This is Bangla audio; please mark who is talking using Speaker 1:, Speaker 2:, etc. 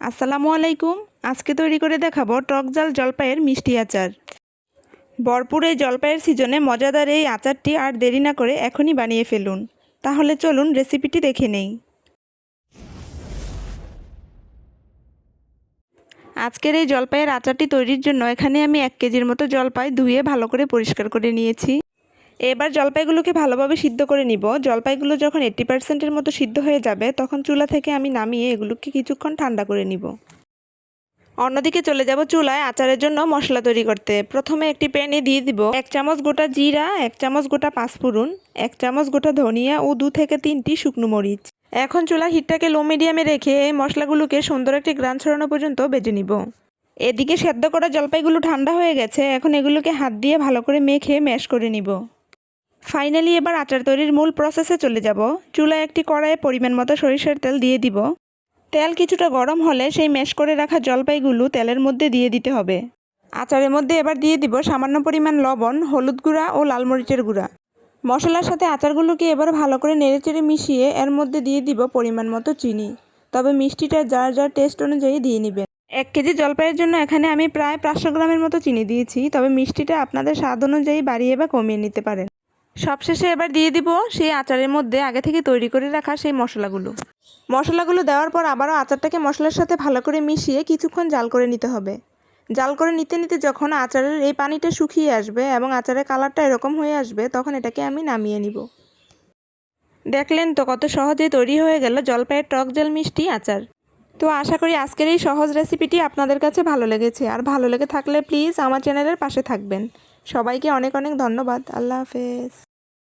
Speaker 1: আসসালামু আলাইকুম। আজকে তৈরি করে দেখাবো টক জাল জলপাইয়ের মিষ্টি আচার। ভরপুর এই জলপাইয়ের সিজনে মজাদার এই আচারটি আর দেরি না করে এখনই বানিয়ে ফেলুন। তাহলে চলুন রেসিপিটি দেখে নেই। আজকের এই জলপাইয়ের আচারটি তৈরির জন্য এখানে আমি এক কেজির মতো জলপাই ধুয়ে ভালো করে পরিষ্কার করে নিয়েছি। এবার জলপাইগুলোকে ভালোভাবে সিদ্ধ করে নিব। জলপাইগুলো যখন এইট্টি পার্সেন্টের মতো সিদ্ধ হয়ে যাবে, তখন চুলা থেকে আমি নামিয়ে এগুলোকে কিছুক্ষণ ঠান্ডা করে নিব। অন্যদিকে চলে যাব চুলায় আচারের জন্য মশলা তৈরি করতে। প্রথমে একটি প্যানে দিয়ে দিব এক চামচ গোটা জিরা, এক চামচ গোটা পাঁচফোড়ন, এক চামচ গোটা ধনিয়া ও দু থেকে তিনটি শুকনো মরিচ। এখন চুলার হিটটাকে লো মিডিয়ামে রেখে এই মশলাগুলোকে সুন্দর একটি গ্রান ছড়ানো পর্যন্ত বেজে নিব। এদিকে সেদ্ধ করা জলপাইগুলো ঠান্ডা হয়ে গেছে, এখন এগুলোকে হাত দিয়ে ভালো করে মেখে ম্যাশ করে নিব। ফাইনালি এবার আচার তৈরির মূল প্রসেসে চলে যাব। চুলায় একটি কড়াইয়ে পরিমাণ মতো সরিষার তেল দিয়ে দিব। তেল কিছুটা গরম হলে সেই ম্যাশ করে রাখা জলপাইগুলো তেলের মধ্যে দিয়ে দিতে হবে। আচারের মধ্যে এবার দিয়ে দিব সামান্য পরিমাণ লবণ, হলুদ গুঁড়া ও লাল মরিচের গুঁড়া। মশলার সাথে আচারগুলোকে এবার ভালো করে নেড়েচেড়ে মিশিয়ে এর মধ্যে দিয়ে দিব পরিমাণ মতো চিনি। তবে মিষ্টিটা যার যার টেস্ট অনুযায়ী দিয়ে নেবেন। এক কেজি জলপাইয়ের জন্য এখানে আমি প্রায় পাঁচশো গ্রামের মতো চিনি দিয়েছি, তবে মিষ্টিটা আপনাদের স্বাদ অনুযায়ী বাড়িয়ে বা কমিয়ে নিতে পারেন। সবশেষে এবার দিয়ে দিব সেই আচারের মধ্যে আগে থেকে তৈরি করে রাখা সেই মশলাগুলো। মশলাগুলো দেওয়ার পর আবারও আচারটাকে মশলার সাথে ভালো করে মিশিয়ে কিছুক্ষণ জাল করে নিতে হবে। জাল করে নিতে নিতে যখন আচারের এই পানিটা শুকিয়ে আসবে এবং আচারের কালারটা এরকম হয়ে আসবে, তখন এটাকে আমি নামিয়ে নিব। দেখলেন তো কত সহজেই তৈরি হয়ে গেল জলপাইয়ের টক জল মিষ্টি আচার। তো আশা করি আজকের এই সহজ রেসিপিটি আপনাদের কাছে ভালো লেগেছে। আর ভালো লেগে থাকলে প্লিজ আমার চ্যানেলের পাশে থাকবেন। সবাইকে অনেক অনেক ধন্যবাদ। আল্লাহ হাফেজ।